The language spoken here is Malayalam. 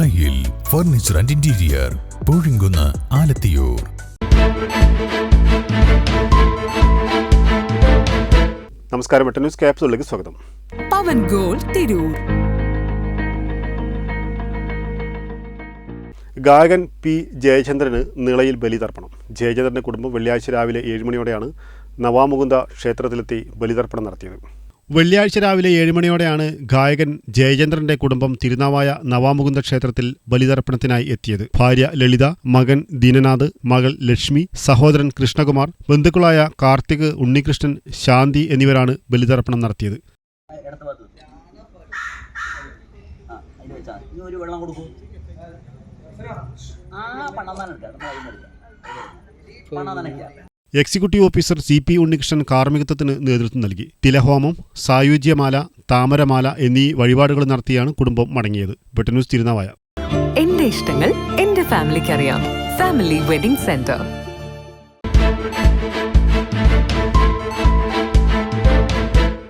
Thayyil furniture and interior Poozhinkunnu Alathiyur. നമസ്കാരം എട്ട് ന്യൂസ് ക്യാപ്സുകളിലേക്ക് സ്വാഗതം. പവൻ ഗോൾ തിരൂർ. ഗായകൻ പി ജയചന്ദ്രന് നിളയിൽ ബലിതർപ്പണം. ജയചന്ദ്രന്റെ കുടുംബം വെള്ളിയാഴ്ച രാവിലെ ഏഴുമണിയോടെയാണ് നവാമുകുന്ദ ക്ഷേത്രത്തിലെത്തി ബലിതർപ്പണം നടത്തിയത്. വെള്ളിയാഴ്ച രാവിലെ ഏഴുമണിയോടെയാണ് ഗായകൻ ജയചന്ദ്രന്റെ കുടുംബം തിരുനാവായ നവാമുകുന്ദ ക്ഷേത്രത്തിൽ ബലിതർപ്പണത്തിനായി എത്തിയത്. ഭാര്യ ലളിത മകൻ ദീനനാഥ് മകൾ ലക്ഷ്മി സഹോദരൻ കൃഷ്ണകുമാർ ബന്ധുക്കളായ കാർത്തിക് ഉണ്ണികൃഷ്ണൻ ശാന്തി എന്നിവരാണ് ബലിതർപ്പണം നടത്തിയത്. പണം തന്നെ പണം നനയ്ക്കാം executive officer C P Unnikrishnan കാർമ്മികത്വത്തിന് നേതൃത്വം നൽകി. തിലഹോമം സായുജ്യമാല താമരമാല എന്നീ വഴിപാടുകൾ നടത്തിയാണ് കുടുംബം മടങ്ങിയത്. ബ്രിട്ടന്യൂസ് തിരുനാവായ. എന്റെ ഇഷ്ടങ്ങൾ എന്റെ ഫാമിലിക്ക് അറിയാം ഫാമിലി വെഡിംഗ് സെന്റർ.